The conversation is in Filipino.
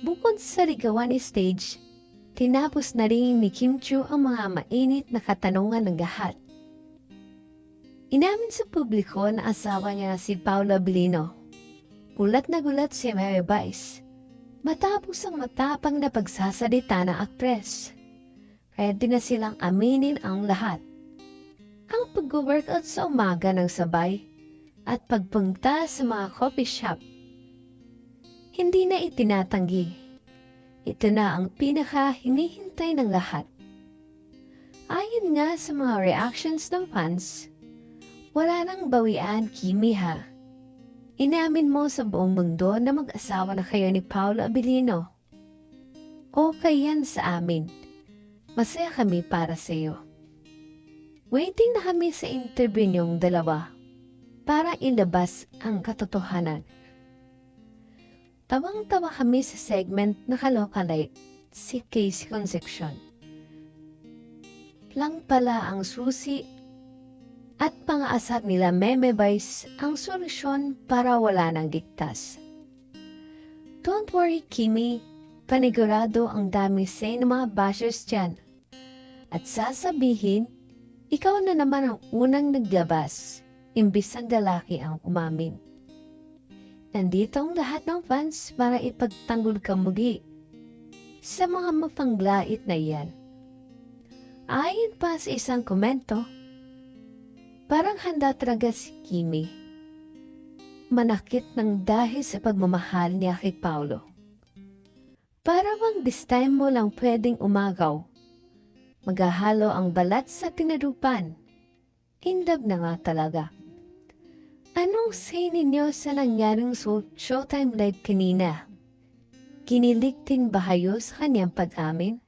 Bukod sa ligawan stage, tinapos na rin ni Kim Chu ang mga mainit na katanungan ng lahat. Inamin sa publiko na asawa niya si Paula Belino. Gulat na gulat si Mary Vice. Matapos ang matapang na pagsasalita ng aktres. Di na silang aminin ang lahat. Ang pag-workout sa umaga ng sabay at pagpunta sa mga coffee shop. Hindi na itinatanggi. Ito na ang pinaka hinihintay ng lahat. Ayon nga sa mga reactions ng fans, wala nang bawian Kimi ha. Inamin mo sa buong mundo na mag-asawa na kayo ni Paolo Abilino. Okay yan sa amin. Masaya kami para sa iyo. Waiting na kami sa interview niyong dalawa para ilabas ang katotohanan. Tawang-tawa kami sa segment na kalokalite si Casey Concepcion. Lang pala ang susi at pangaasar nila Meme Vice ang solusyon para wala nang ligtas. Don't worry, Kimi. Panigurado ang dami say ng mga bashers dyan. At sasabihin, ikaw na naman ang unang naglabas, imbis ang lalaki ang umamin. Nandito ang lahat ng fans para ipagtanggol ka muli sa mga mapanglait na iyan. Ayon pa sa isang komento, parang handa talaga si Kimi. Manakit ng dahil sa pagmamahal niya kay Paulo. Para bang this time mo lang pwedeng umagaw. Maghahalo ang balat sa tinarupan. In love na nga talaga. Anong say ninyo sa nangyaring showtime live kanina? Kinilig din ba kayo sa kanyang pag-amin?